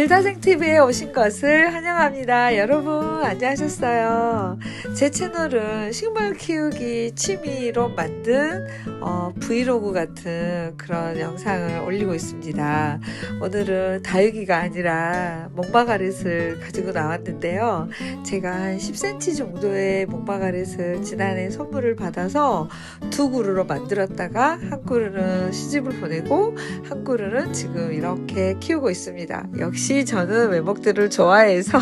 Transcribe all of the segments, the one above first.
질다생TV에 오신 것을 환영합니다. 여러분, 안녕하셨어요. 제 채널은 식물 키우기 취미로 만든 어, 브이로그 같은 그런 영상을 올리고 있습니다. 오늘은 다육이가 아니라 목마가렛을 가지고 나왔는데요. 제가 한 10cm 정도의 목마가렛을 지난해 선물을 받아서 두 그루로 만들었다가 한 그루는 시집을 보내고 한 그루는 지금 이렇게 키우고 있습니다. 역시 저는 외목들을 좋아해서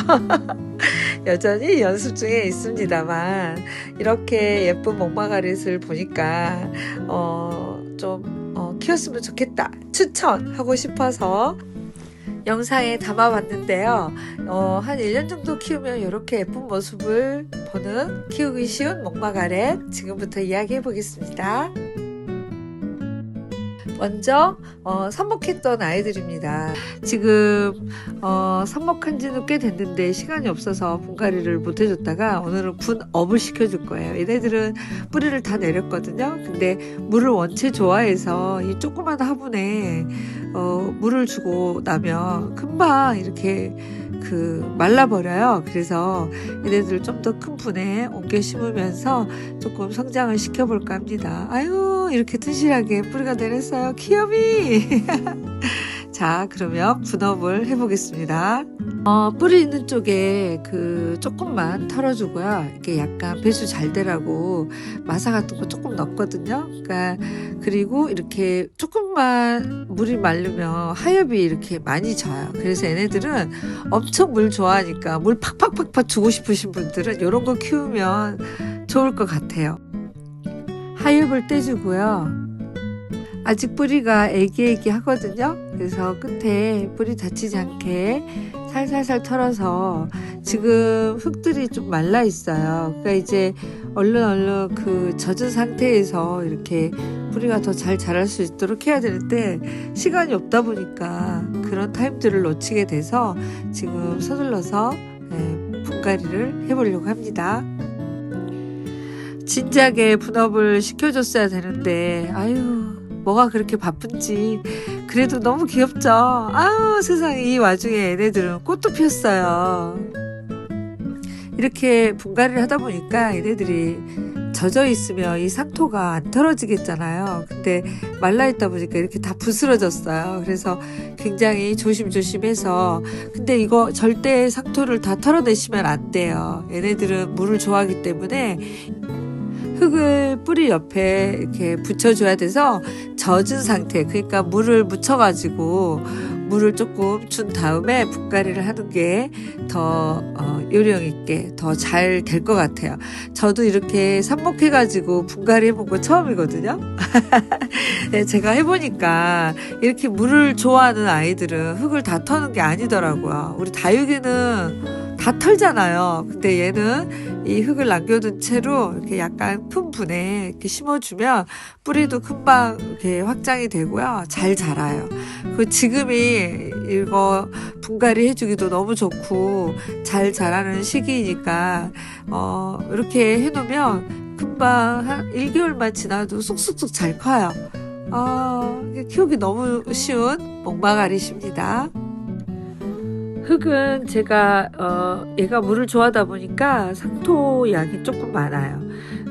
여전히 연습 중에 있습니다만 이렇게 예쁜 목마가렛을 보니까 어, 좀 어, 키웠으면 좋겠다 추천하고 싶어서 영상에 담아봤는데요. 어, 한 1년 정도 키우면 이렇게 예쁜 모습을 보는 키우기 쉬운 목마가렛 지금부터 이야기해 보겠습니다. 먼저 어, 삽목했던 아이들입니다. 지금 어, 삽목한 지는 꽤 됐는데 시간이 없어서 분갈이를 못 해줬다가 오늘은 분업을 시켜줄 거예요. 얘네들은 뿌리를 다 내렸거든요. 근데 물을 원체 좋아해서 이 조그만 화분에 어, 물을 주고 나면 금방 이렇게 그 말라버려요. 그래서 얘네들 좀더 큰 분에 옮겨 심으면서 조금 성장을 시켜볼까 합니다. 아유, 이렇게 튼실하게 뿌리가 내렸어요. 귀염이! 자, 그러면 분업을 해보겠습니다. 어, 뿌리 있는 쪽에 그 조금만 털어주고요. 이렇게 약간 배수 잘 되라고 마사 같은 거 조금 넣었거든요. 그러니까 그리고 이렇게 조금만 물이 마르면 하엽이 이렇게 많이 져요. 그래서 얘네들은 엄청 물 좋아하니까 물 팍팍팍팍 주고 싶으신 분들은 이런 거 키우면 좋을 것 같아요. 하엽을 떼주고요. 아직 뿌리가 애기애기 하거든요. 그래서 끝에 뿌리 다치지 않게 살살살 털어서 지금 흙들이 좀 말라 있어요. 그러니까 이제 얼른 얼른 그 젖은 상태에서 이렇게 뿌리가 더 잘 자랄 수 있도록 해야 되는데 시간이 없다 보니까 그런 타임들을 놓치게 돼서 지금 서둘러서 예, 분갈이를 해보려고 합니다. 진작에 분업을 시켜줬어야 되는데 아유 뭐가 그렇게 바쁜지 그래도 너무 귀엽죠 아유 세상에 이 와중에 얘네들은 꽃도 피었어요 이렇게 분갈이를 하다 보니까 얘네들이 젖어 있으면 이 상토가 안 털어지겠잖아요. 근데 말라 있다 보니까 이렇게 다 부스러졌어요. 그래서 굉장히 조심조심해서 근데 이거 절대 상토를 다 털어내시면 안 돼요. 얘네들은 물을 좋아하기 때문에 옆에 이렇게 붙여줘야 돼서 젖은 상태, 그러니까 물을 묻혀가지고 물을 조금 준 다음에 분갈이를 하는 게더 어, 요령 있게 더 잘 될 것 같아요. 저도 이렇게 삽목해가지고 분갈이 해본 거 처음이거든요. 네, 제가 해보니까 이렇게 물을 좋아하는 아이들은 흙을 다 터는 게 아니더라고요. 우리 다육이는 다 털잖아요. 근데 얘는 이 흙을 남겨둔 채로 이렇게 약간 큰 분에 이렇게 심어주면 뿌리도 금방 이렇게 확장이 되고요. 잘 자라요. 그 지금이 이거 분갈이 해주기도 너무 좋고 잘 자라는 시기이니까 어 이렇게 해놓으면 금방 한 1개월만 지나도 쑥쑥쑥 잘 커요. 어, 키우기 너무 쉬운 목마가리십니다. 흙은 제가 어, 얘가 물을 좋아하다 보니까 상토 양이 조금 많아요.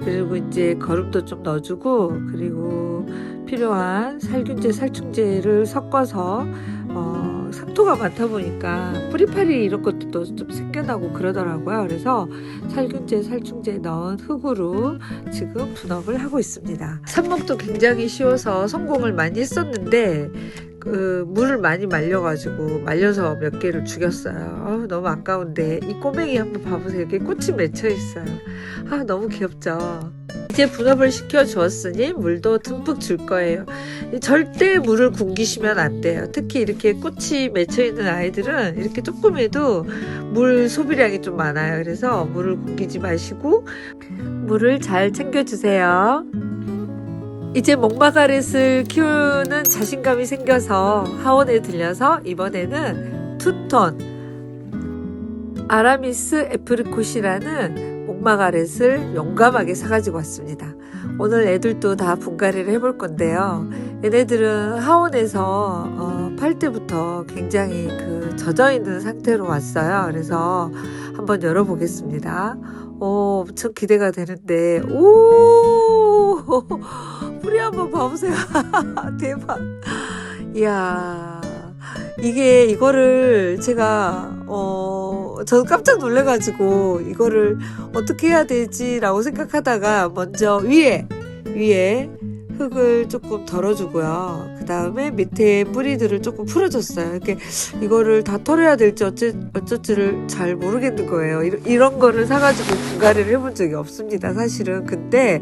그리고 이제 거름도 좀 넣어주고 그리고 필요한 살균제, 살충제를 섞어서 어, 상토가 많다 보니까 뿌리파리 이런 것도 좀 생겨나고 그러더라고요. 그래서 살균제, 살충제 넣은 흙으로 지금 분업을 하고 있습니다. 삽목도 굉장히 쉬워서 성공을 많이 했었는데 그 물을 많이 말려가지고 말려서 몇 개를 죽였어요. 아우, 너무 아까운데 이 꼬맹이 한번 봐보세요. 이렇게 꽃이 맺혀 있어요. 아 너무 귀엽죠. 이제 분업을 시켜 주었으니 물도 듬뿍 줄 거예요. 절대 물을 굶기시면 안 돼요. 특히 이렇게 꽃이 맺혀 있는 아이들은 이렇게 조금해도 물 소비량이 좀 많아요. 그래서 물을 굶기지 마시고 물을 잘 챙겨 주세요. 이제 목마가렛을 키우는 자신감이 생겨서 하원에 들려서 이번에는 투톤 아라미스 애프리콧이라는 목마가렛을 용감하게 사가지고 왔습니다. 오늘 애들도 다 분갈이를 해볼 건데요. 얘네들은 하원에서 어, 팔 때부터 굉장히 그 젖어 있는 상태로 왔어요. 그래서 한번 열어보겠습니다. 오, 엄청 기대가 되는데, 오! 뿌리 한번 봐보세요. 대박. 이야. 이게, 이거를 제가, 어, 저 깜짝 놀래가지고, 이거를 어떻게 해야 되지라고 생각하다가, 먼저 위에, 위에 흙을 조금 덜어주고요. 그 다음에 밑에 뿌리들을 조금 풀어줬어요. 이렇게 이거를 다 털어야 될지 어째, 어쩔지를 잘 모르겠는 거예요. 이런 거를 사가지고 분갈이를 해본 적이 없습니다. 사실은. 근데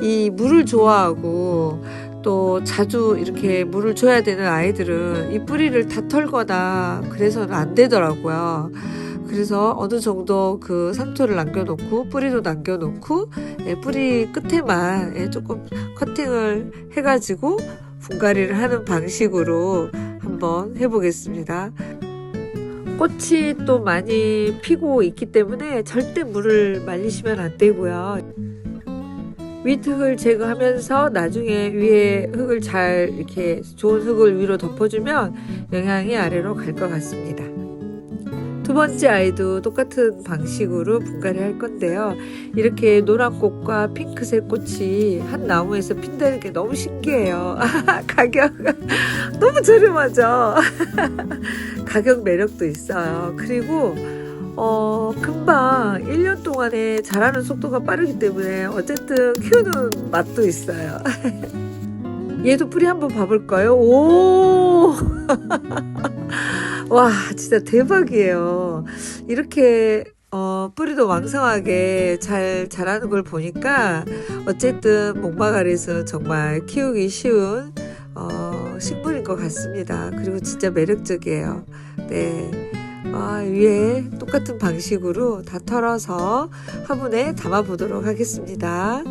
이 물을 좋아하고 또 자주 이렇게 물을 줘야 되는 아이들은 이 뿌리를 다 털거나 그래서는 안 되더라고요. 그래서 어느 정도 그 상토를 남겨놓고 뿌리도 남겨놓고 예, 뿌리 끝에만 예, 조금 커팅을 해가지고 분갈이를 하는 방식으로 한번 해보겠습니다. 꽃이 또 많이 피고 있기 때문에 절대 물을 말리시면 안 되고요. 윗흙을 제거하면서 나중에 위에 흙을 잘 이렇게 좋은 흙을 위로 덮어주면 영양이 아래로 갈 것 같습니다. 두 번째 아이도 똑같은 방식으로 분갈이 할 건데요. 이렇게 노란 꽃과 핑크색 꽃이 한 나무에서 핀다는 게 너무 신기해요. 가격 너무 저렴하죠. 가격 매력도 있어요. 그리고 어, 금방 1년 동안에 자라는 속도가 빠르기 때문에 어쨌든 키우는 맛도 있어요. 얘도 뿌리 한번 봐볼까요? 오! 와, 진짜 대박이에요. 이렇게, 어, 뿌리도 왕성하게 잘 자라는 걸 보니까, 어쨌든, 목마가렛은 정말 키우기 쉬운, 어, 식물인 것 같습니다. 그리고 진짜 매력적이에요. 네. 아, 위에 똑같은 방식으로 다 털어서 화분에 담아 보도록 하겠습니다.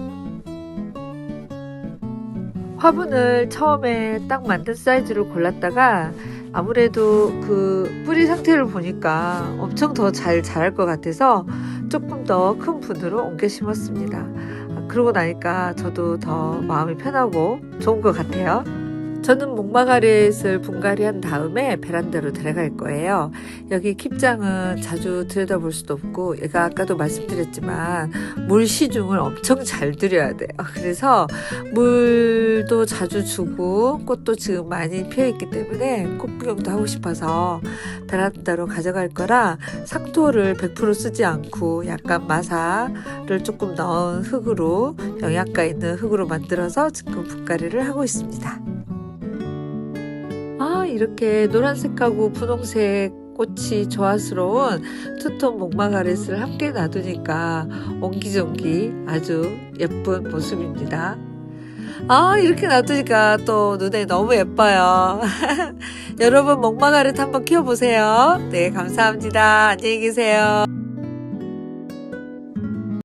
화분을 처음에 딱 만든 사이즈로 골랐다가 아무래도 그 뿌리 상태를 보니까 엄청 더 잘 자랄 것 같아서 조금 더 큰 분으로 옮겨 심었습니다. 아, 그러고 나니까 저도 더 마음이 편하고 좋은 것 같아요. 저는 목마가렛을 분갈이한 다음에 베란다로 들어갈 거예요. 여기 킵장은 자주 들여다볼 수도 없고 얘가 아까도 말씀드렸지만 물 시중을 엄청 잘 들여야 돼요. 그래서 물도 자주 주고 꽃도 지금 많이 피어 있기 때문에 꽃 구경도 하고 싶어서 베란다로 가져갈 거라 상토를 100% 쓰지 않고 약간 마사를 조금 넣은 흙으로 영양가 있는 흙으로 만들어서 지금 분갈이를 하고 있습니다. 아, 이렇게 노란색하고 분홍색 꽃이 조화스러운 투톤 목마가렛을 함께 놔두니까 옹기종기 아주 예쁜 모습입니다. 아, 이렇게 놔두니까 또 눈에 너무 예뻐요. 여러분, 목마가렛 한번 키워보세요. 네, 감사합니다. 안녕히 계세요.